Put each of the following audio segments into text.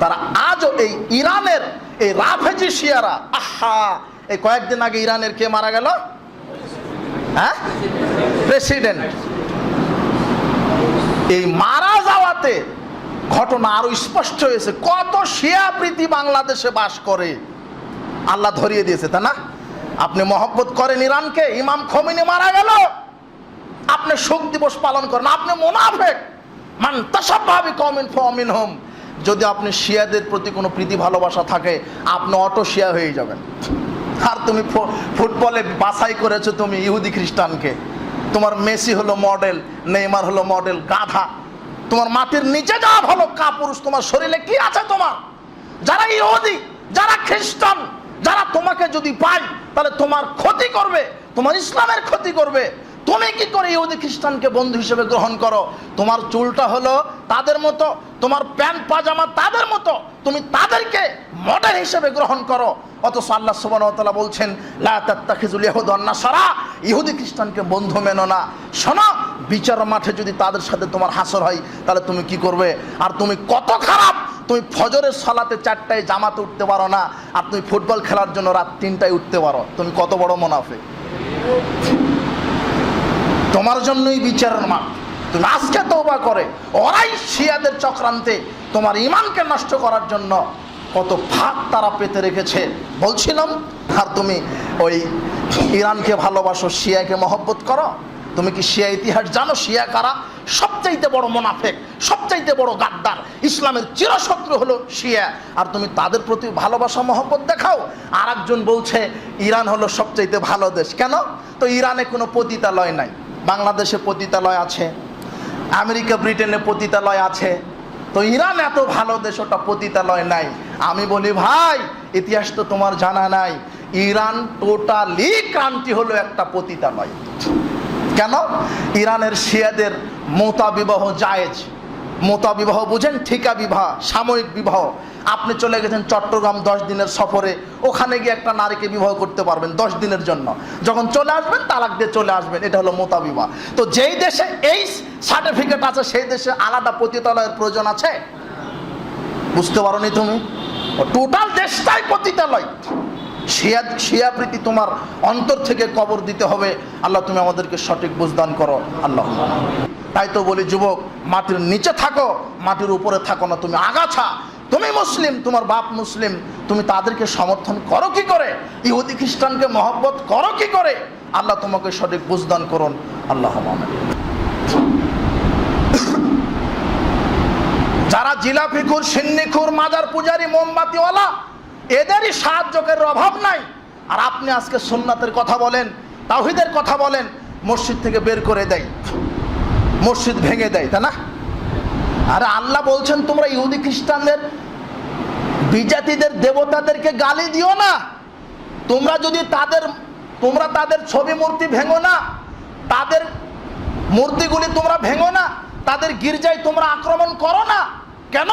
তারা আজও এই ইরানের এই রাফেজি শিয়ারা, আহা! এই কয়েকদিন আগে ইরানের কে মারা গেল? হ্যাঁ? প্রেসিডেন্ট। এই মারা যাওয়াতে ঘটনা আরও স্পষ্ট হয়েছে। কত শিয়া প্রীতি বাংলাদেশে বাস করে। আল্লাহ ধরিয়ে দিয়েছে তা না? আপনি মহব্বত করেন ইরানকে, ইমাম খমিনি মারা গেল। আপনি শোক দিবস পালন করেন। আপনি মোনাফেক। মান তাসাব্বাবি কমিন ফমিন হোম যদি আপনি শিয়াদের প্রতি কোনো প্রীতি, ভালোবাসা থাকে, আপনি অটো শিয়া হয়ে যাবেন। আর তুমি ফুটবলে বাছাই করেছ তুমি ইহুদি খ্রিস্টানকে। তোমার মেসি হলো মডেল, নেইমার হলো মডেল, গাধা। তোমার মাটির নিচে যাওয়া ভালো কাপুরুষ, তোমার শরীরে কি আছে তোমার? যারা ইহুদি, যারা খ্রিস্টান, যারা তোমাকে যদি পায়, তাহলে তোমার ক্ষতি করবে, তোমার ইসলামের ক্ষতি করবে। তুমি কি করে ইহুদি খ্রিস্টানকে বন্ধু হিসেবে গ্রহণ করো? তোমার চুলটা হলো তাদের মতো, তোমার প্যান্ট, পাজামা তাদের মতো। তুমি তাদেরকে মডেল হিসেবে গ্রহণ করো। অথচ আল্লাহ সুবাহ বলছেন, লা তাত্তাখিজুল ইয়াহুদ ওয়ান নাসারা। ইহুদি খ্রিস্টানকে বন্ধু মেনো না। শোনো, বিচার মাঠে যদি তাদের সাথে তোমার হাসর হয়, তাহলে তুমি কি করবে? আর তুমি কত খারাপ, তুমি ফজরের সলাতে চারটায় জামাতে উঠতে পারো না, আর তুমি ফুটবল খেলার জন্য রাত তিনটায় উঠতে পারো। তুমি কত বড় মুনাফে তোমার জন্যই বিচারের মাঠ। তুমি আজকে তৌবা করে ওরাই শিয়াদের চক্রান্তে তোমার ইমানকে নষ্ট করার জন্য কত ফাঁক তারা পেতে রেখেছে। বলছিলাম, আর তুমি ওই ইরানকে ভালোবাসো, শিয়াকে মহব্বত করো? তুমি কি শিয়া ইতিহাস জানো? শিয়া কারা? সবচাইতে বড় মোনাফেক, সবচাইতে বড় গাদ্দার। ইসলামের চিরশত্রু হলো শিয়া। আর তুমি তাদের প্রতি ভালোবাসা, মহব্বত দেখাও। আর বলছে, ইরান হলো সবচাইতে ভালো দেশ। কেন? তো ইরানে কোনো পতিতালয় নাই। বাংলাদেশে পতিতালয় আছে, আমেরিকা, ব্রিটেনে পতিতালয় আছে, তো ইরান এত ভালো দেশ ওটা পতিতালয় নাই। আমি বলি, ভাই, ইতিহাস তো তোমার জানা নাই। ইরান টোটালি ক্রান্তি হলো একটা পতিতালয়। কেন? ইরানের শিয়াদের মোতা বিবাহ জায়েজ। মোতা বিবাহ বুঝেন, ঠিকা বিবাহ, সাময়িক বিবাহ। আপনি চলে গেছেন চট্টগ্রাম দশ দিনের সফরে, ওখানে গিয়ে একটা নারীকে বিবাহ করতে পারবেন দশ দিনের জন্য। যখন চলে আসবেন, তালাক দিয়ে চলে আসবেন, এটা হলো মোতা বিবাহ। তো যেই দেশে এই সার্টিফিকেট আছে, সেই দেশে আলাদা পতিতালয়ের প্রয়োজন আছে? বুঝতে পারোনি তুমি? টোটাল দেশটাই পতিতালয়। শিয়া শিয়া প্রীতি তোমার অন্তর থেকে কবর দিতে হবে। আল্লাহ তুমি আমাদেরকে সঠিক বুঝদান করো। আল্লাহ। তাই তো বলি, যুবক, মাটির নিচে থাকো, মাটির উপরে থাকো না, তুমি আগাছা। তুমি মুসলিম, তোমার বাপ মুসলিম, তুমি তাদেরকে সমর্থন করো কি করে? ইহুদি খ্রিস্টানকে মহব্বত করো কি করে? আল্লাহ তোমাকে সঠিক বুঝদান করুন। আল্লাহ যারা জিলাপিখুর সিন্নিখুর মাজার পূজারি, মোমবাতিওয়ালা, এদেরই সাহায্যকের অভাব নাই। আর আপনি আজকে সোমনাথের কথা বলেন তাহিদের কথা বলেন, মসজিদ থেকে বের করে দেয়। মসজিদ ভেঙে দেয়, তাই না? আরে আল্লাহ বলছেন, তোমরা ইহুদি খ্রিস্টানদের, বিজাতিদের দেবতাদেরকে গালি দিও না। তোমরা যদি তাদের, তোমরা তাদের ছবি মূর্তি ভেঙো না, তাদের মূর্তিগুলি তোমরা ভেঙো না, তাদের গির্জায় তোমরা আক্রমণ করো না। কেন?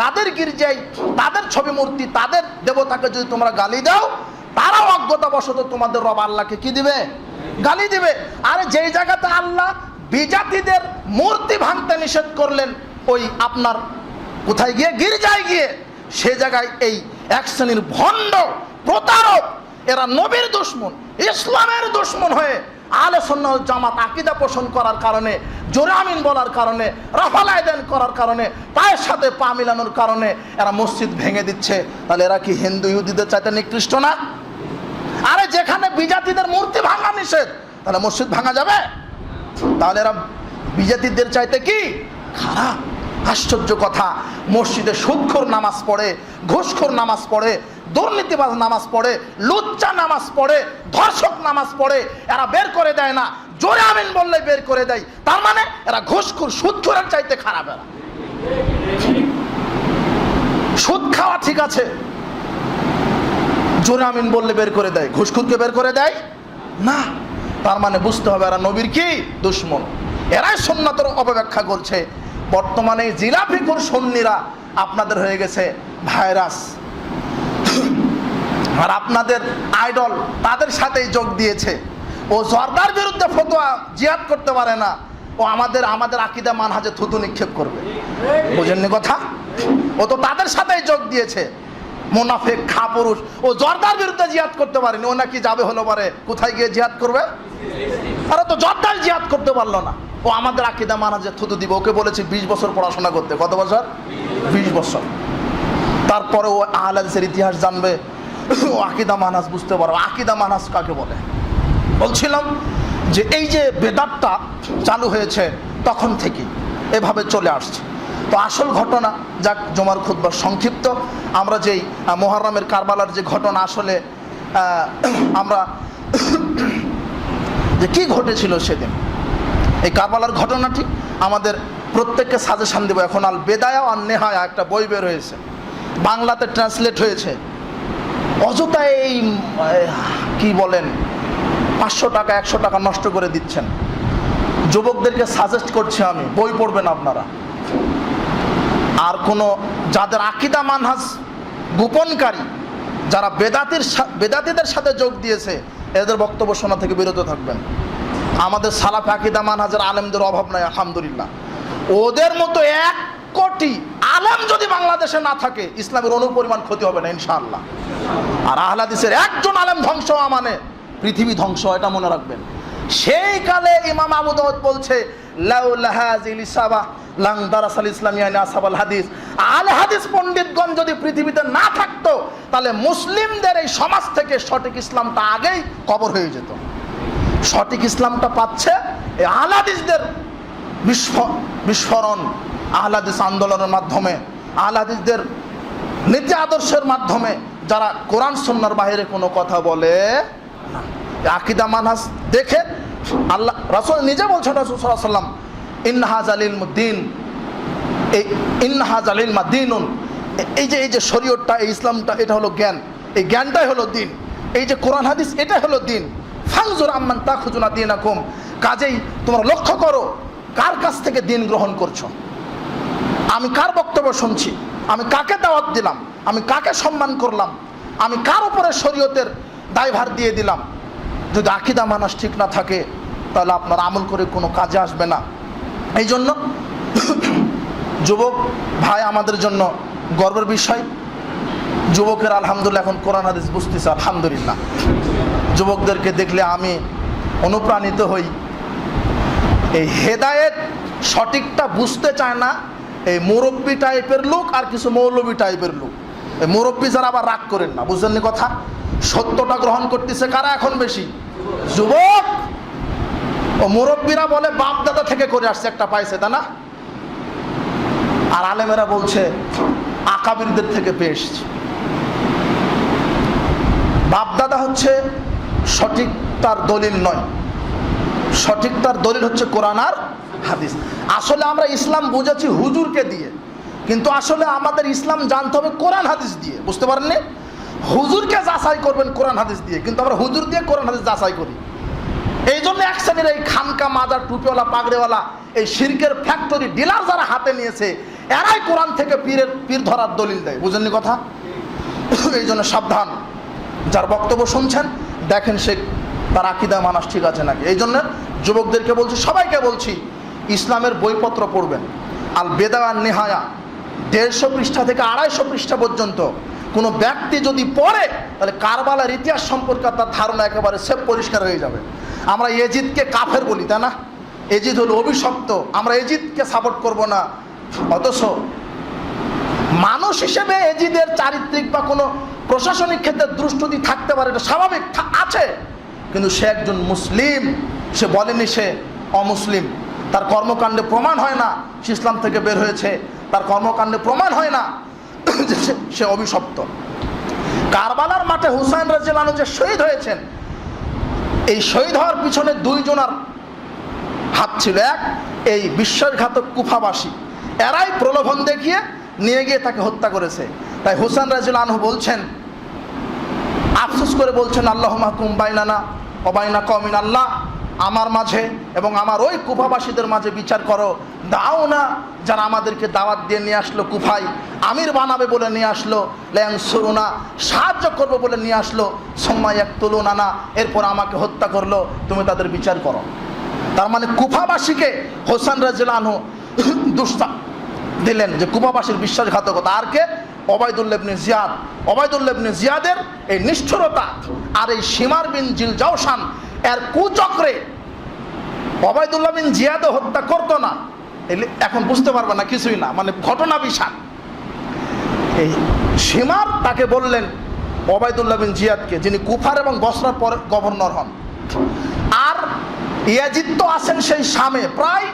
তাদের গির্জায় তাদের ছবি মূর্তি, তাদের দেবতাকে যদি তোমরা গালি দাও, তারাও অজ্ঞতাবশত তোমাদের রব আল্লাহকে কি দিবে? গালি দিবে। আরে যেই জায়গাতে আল্লাহ বিজাতিদের মূর্তি ভাঙতে নিষেধ করলেন ওই আপনার কোথায় গিয়ে? গির্জায় গিয়ে। সে জায়গায় এই এক শ্রেণির ভণ্ড প্রতারক, এরা নবীর দুশ্মন, ইসলামের দুশ্মন হয়ে আলে সন্ন্যাল জামাত আকিদা পোষণ করার কারণে, জোরে আমিন বলার কারণে, রাফাল আয়দান করার কারণে, পায়ের সাথে পা মিলানোর কারণে এরা মসজিদ ভেঙে দিচ্ছে। তাহলে এরা কি হিন্দু ইহুদিদের চাইতে নিকৃষ্ট না? আরে যেখানে বিজাতিদের মূর্তি ভাঙা নিষেধ, তাহলে মসজিদ ভাঙা যাবে? তাহলে এরা বিজাতিদের চাইতে কি? খারাপ। আশ্চর্য কথা। মসজিদে সুদখোর নামাজ পড়ে, ঘুষখোর নামাজ পড়ে, দুর্নীতিবাজ নামাজ পড়ে, লুচ্চা নামাজ পড়ে, ধর্ষক নামাজ পড়ে, এরা বের করে দেয় না। জোরে আমিন বললে বের করে দেয়। তার মানে এরা ঘুষখোর, সুদখোরের চাইতে খারাপ এরা। সুদ খাওয়া ঠিক আছে। জোরে আমিন বললে বের করে দেয়। ঘুষখুরকে বের করে দেয়? না। তার মানে বুঝতে হবে এরা নবীর কি? দুশ্মন। এরাই সোমনাথের অপব্যাখ্যা করছে। বর্তমানে জিলাফিকুর সন্নিরা আপনাদের হয়ে গেছে ভাইরাস। আর আপনাদের আইডল তাদের সাথেই যোগ দিয়েছে। ও জর্দার বিরুদ্ধে ফতোয়া জিহাদ করতে পারে না। ও আমাদের আমাদের আকিদা মানহাজে থুতু নিক্ষেপ করবে। বুঝেননি কথা? ও তো তাদের সাথেই যোগ দিয়েছে। মোনাফেক খা পুরুষ ও জর্দার বিরুদ্ধে জিহাদ করতে পারেনি। ও নাকি যাবে হলো পারে। কোথায় গিয়ে জিহাদ করবে? আরে তো জর্দার জিহাদ করতে পারল না। ও আমাদের আকিদা মানাজে থুতু দিব। ওকে বলেছে বিশ বছর পড়াশোনা করতে। কত বছর? বিশ বছর। তারপরে ও আহলাদিসের ইতিহাস জানবে। ও আকিদা মানাস বুঝতে পারবে আকিদা মানাস কাকে বলে? বলছিলাম যে এই যে বেদাতটা চালু হয়েছে, তখন থেকে এভাবে চলে আসছে। তো আসল ঘটনা যাক জমার খুদ্বার সংক্ষিপ্ত। আমরা যেই আহ, মোহাররমের কারবালার যে ঘটনা আসলে আমরা যে কী ঘটেছিল সেদিন। এই কারবালার ঘটনাটি আমাদের প্রত্যেককে সাজেশান দেবো। এখন আল বেদায়া আর নেহায়া একটা বই বের হয়েছে। বাংলাতে ট্রান্সলেট হয়েছে। অযথা এই কি বলেন পাঁচশো টাকা একশো টাকা নষ্ট করে দিচ্ছেন। যুবকদেরকে সাজেস্ট করছি আমি বই পড়বেন আপনারা। আর কোনো যাদের আকিদা মানহাজ গোপনকারী, যারা বেদাতির বেদাতিদের সাথে যোগ দিয়েছে, এদের বক্তব্য শোনা থেকে বিরত থাকবেন। আমাদের সালাফ আকিদা মানহাজের আলেমদের অভাব নাই, আলহামদুলিল্লাহ। ওদের মতো এক কোটি আলেম যদি বাংলাদেশে না থাকে, ইসলামের অনুপরিমাণ ক্ষতি হবে না, ইনশাআল্লাহ। আর আহলাদিসের একজন আলেম ধ্বংস হওয়া মানে পৃথিবী ধ্বংস এটা মনে রাখবেন। সেই কালে ইমাম আবু বলছে লাউ লাহাজিল ইসাবা লাং পণ্ডিতগণ যদি পৃথিবীতে না থাকতো, তাহলে মুসলিমদের এই সমাজ থেকে সঠিক ইসলামটা আগেই কবর হয়ে যেত। সঠিক ইসলামটা পাচ্ছে বিস্ফোরণ আহলাদিস আন্দোলনের মাধ্যমে। আহলাদিসদের নীতি আদর্শের মাধ্যমে যারা কোরআন সন্ন্যার বাইরে কোনো কথা বলে আকিদা মানহাস দেখে আল্লাহ, রাসুল নিজে বলছেন রাসুল সাল্লাহ সাল্লাম এই এই যে এই যে শরীয়তটা, এই ইসলামটা, এটা হলো জ্ঞান। এই জ্ঞানটাই হলো দিন। এই যে হাদিস, এটাই হলো দিন। কাজেই তোমরা লক্ষ্য করো, কার কাছ থেকে দিন গ্রহণ করছ? আমি কার বক্তব্য শুনছি? আমি কাকে দাওয়াত দিলাম? আমি কাকে সম্মান করলাম? আমি কার উপরে শরীয়তের দায়ভার দিয়ে দিলাম? যদি আকিদা মানাস ঠিক না থাকে, তাহলে আপনার আমল করে কোনো কাজে আসবে না। এই জন্য। যুবক ভাই আমাদের জন্য গর্বের বিষয়। যুবকের আলহামদুলিল্লাহ এখন কোরআন হাদিস বুঝতেছে, আলহামদুলিল্লাহ। যুবকদেরকে দেখলে আমি অনুপ্রাণিত হই। এই হেদায়েত সঠিকটা বুঝতে চায় না, এই মুরব্বী টাইপের লোক আর কিছু মৌলবী টাইপের লোক। এই মুরব্বী যারা আবার রাগ করেন না বুঝলেন কথা? সত্যটা গ্রহণ করতেছে কারা এখন বেশি? যুবক! ও মুরব্বীরা বলে বাপ দাদা থেকে করে আসছে, একটা পাইছে তা না? আর আলেমেরা বলছে, আকাবিরদের থেকে পেয়ে বাপ দাদা হচ্ছে সঠিক তার দলিল নয়। সঠিক তার দলিল হচ্ছে কোরআন আর হাদিস। আসলে আমরা ইসলাম বুঝেছি হুজুরকে দিয়ে, কিন্তু আসলে আমাদের ইসলাম জানতে হবে কোরআন হাদিস দিয়ে, বুঝতে পারেননি? হুজুরকে যাচাই করবেন কোরআন হাদিস দিয়ে, কিন্তু আমরা হুজুর দিয়ে কোরআন হাদিস যাচাই করি। এই জন্য এক শ্রেণির এই খানকা মাজার টুপিওয়ালা, পাগড়েওয়ালা, এই শিরকের ফ্যাক্টরি ডিলার যারা হাতে নিয়েছে, এরাই কোরআন থেকে পীরের, পীর ধরার দলিল দেয়। বুঝেননি কথা? এই জন্য সাবধান। যার বক্তব্য শুনছেন, দেখেন সে তার আকিদা মানাস ঠিক আছে নাকি? এই জন্য যুবকদেরকে বলছি, সবাইকে বলছি, ইসলামের বইপত্র পড়বেন। আল বেদা আর নেহায়া, দেড়শো পৃষ্ঠা থেকে আড়াইশো পৃষ্ঠা পর্যন্ত। কোনো ব্যক্তি যদি পড়ে, তাহলে কারবালার ইতিহাস সম্পর্কে তার ধারণা একেবারে সে পরিষ্কার হয়ে যাবে। আমরা এজিদকে কাফের বলি, তাই না? এজিদ হলো অভিশপ্ত, আমরা এজিদকে সাপোর্ট করব না। অথচ মানুষ হিসেবে এজিদের চারিত্রিক বা কোনো প্রশাসনিক ক্ষেত্রে দ্রুষ্টতি থাকতে পারে, এটা স্বাভাবিক আছে। কিন্তু সে একজন মুসলিম, সে বলেনি সে অমুসলিম। তার কর্মকাণ্ডে প্রমাণ হয় না সে ইসলাম থেকে বের হয়েছে, তার কর্মকাণ্ডে প্রমাণ হয় না যে সে- অভিশপ্ত। কারবালার মাঠে হুসাইন রাজিয়ালু যে শহীদ হয়েছেন এই শহীদ হওয়ার পিছনে দুইজনার হাত ছিল এক, এই বিশ্বাসঘাতক কুফাবাসী। এরাই প্রলোভন দেখিয়ে নিয়ে গিয়ে তাকে হত্যা করেছে। তাই হুসান রাজুল আনহু বলছেন, আফসোস করে বলছেন আল্লাহ মাহকুম বাইনানা অবাইনা কমিন আল্লাহ। আমার মাঝে এবং আমার ওই কুফাবাসীদের মাঝে বিচার করো। দাও না যারা আমাদেরকে দাওয়াত দিয়ে নিয়ে আসলো কুফাই আমির বানাবে বলে নিয়ে আসলো ল্যাং সরুনা সাহায্য করব বলে নিয়ে আসলো সোম্মাই এক তুলুন আনা এরপর আমাকে হত্যা করল, তুমি তাদের বিচার করো। তার মানে কুফাবাসীকে হোসেন রাজিলানহু দুষ্টা দিলেন যে কুপাবাসীর বিশ্বাসঘাতকতা। আর কে? অবায়দুল্লেবনে জিয়াদ। অবায়দুল্লেবনে জিয়াদের এই নিষ্ঠুরতা আর এই সীমার বিন জিল জাওসান এর কুচক্রে অবায়দুল্লাহ বিন জিয়াদও হত্যা করতো না। এখন বুঝতে পারবে না কিছুই না মানে ঘটনা বিশাল এই সীমার তাকে বললেন ওবায়দুল্লাহ বিন জিয়াদকে, যিনি কুফার এবং বসরার পরে গভর্নর হন। আর ইয়াজিদ তো আছেন সেই সামে প্রায়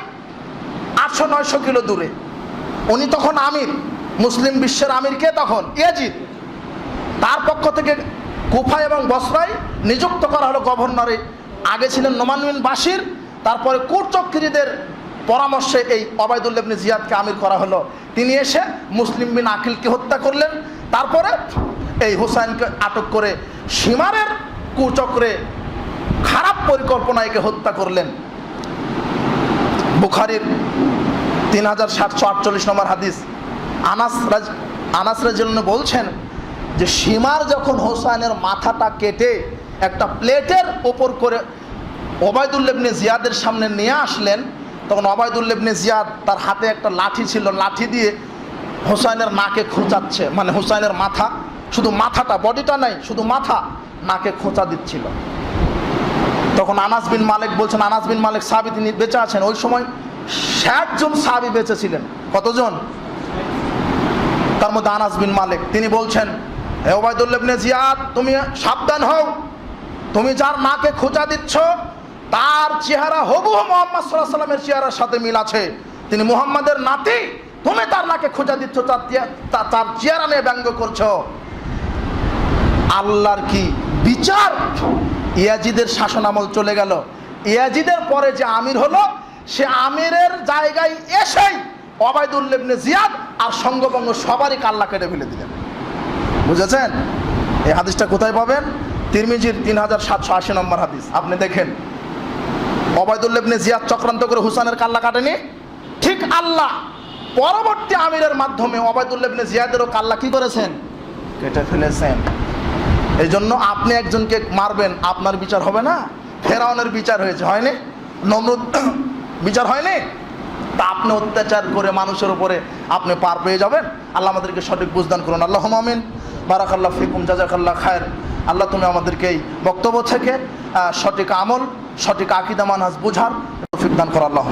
আটশো নয়শো কিলো দূরে। উনি তখন আমির, মুসলিম বিশ্বের আমির কে তখন? ইয়াজিদ। তার পক্ষ থেকে কুফা এবং বসরায় নিযুক্ত করা হলো গভর্নরে। আগে ছিলেন নোমান বাসির তারপরে কুটচক্রীদের পরামর্শে এই অবায়দুল্লেবনে জিয়াদকে আমির করা হলো। তিনি এসে মুসলিম বিন আকিলকে হত্যা করলেন, তারপরে এই হুসাইনকে আটক করে সীমারের কুচক্রে খারাপ পরিকল্পনায় একে হত্যা করলেন। বুখারির তিন হাজার সাতশো আটচল্লিশ নম্বর হাদিস। আনাস রাজ, আনাস রাজিল বলছেন যে সীমার যখন হোসাইনের মাথাটা কেটে একটা প্লেটের ওপর করে ওবায়দুল্লেবনে জিয়াদের সামনে নিয়ে আসলেন। তখন ওবায়দুল্লেবনে জিয়াদ তার হাতে একটা লাঠি ছিল, লাঠি দিয়ে হোসাইনের নাকে খোঁচাচ্ছে মানে হোসাইনের মাথা। শুধু মাথাটা, বডিটা নাই, শুধু মাথা নাকে খোঁচা দিচ্ছিল। তখন আনাস বিন মালিক বলছেন, আনাস বিন মালিক সাহাবি তিনি বেঁচে আছেন। ওই সময় ষাট জন সাহাবি বেঁচে ছিলেন কতজন? তার মধ্যে আনাস বিন মালিক। তিনি বলছেন, হে ওবায়দুল্লেবনে জিয়াদ, তুমি সাবধান হও। তুমি যার নাকে খোঁচা দিচ্ছ, তার চেহারা হবু মোহাম্মদ সাল্লাহ সাল্লামের চেহারার সাথে মিল আছে। তিনি মুহাম্মাদের নাতি, তুমি তার নাকে খোঁচা দিচ্ছ, তার তার চেহারা নিয়ে ব্যঙ্গ করছ। আল্লাহর কি বিচার? ইয়াজিদের শাসন আমল চলে গেল। ইয়াজিদের পরে যে আমির হলো, সে আমিরের জায়গায় এসেই অবায়দুল্লেবনে জিয়াদ আর সঙ্গবঙ্গ সবারই কাল্লা কেটে ফেলে দিলেন। বুঝেছেন? এই হাদিসটা কোথায় পাবেন? তিরমিজির তিন হাজার সাতশো আশি নম্বর হাদিস। আপনি দেখেন অবায়দুল্লেবনে জিয়াদ চক্রান্ত করে হুসানের কাল্লা কাটেনি? ঠিক আল্লাহ, পরবর্তী আমিরের মাধ্যমে অবায়দুল্লেবনে জিয়াদেরও কাল্লা কি করেছেন? কেটে ফেলেছেন। এই জন্য আপনি একজনকে মারবেন, আপনার বিচার হবে না। ফেরাউনের বিচার হয়েছে, হয়নি? নমরুদ, বিচার হয়নি? তা আপনি অত্যাচার করে মানুষের উপরে আপনি পার পেয়ে যাবেন। আল্লাহ আমাদেরকে সঠিক বুঝদান করুন। আল্লাহ মামিন বারাকাল্লাহ ফিকুম, জাজাকাল্লাহ খায়ের। আল্লাহ তুমি আমাদেরকে এই বক্তব্য থেকে সঠিক আমল, সঠিক আকিদা, মানহাজ বুঝার তৌফিক দান করো আল্লাহ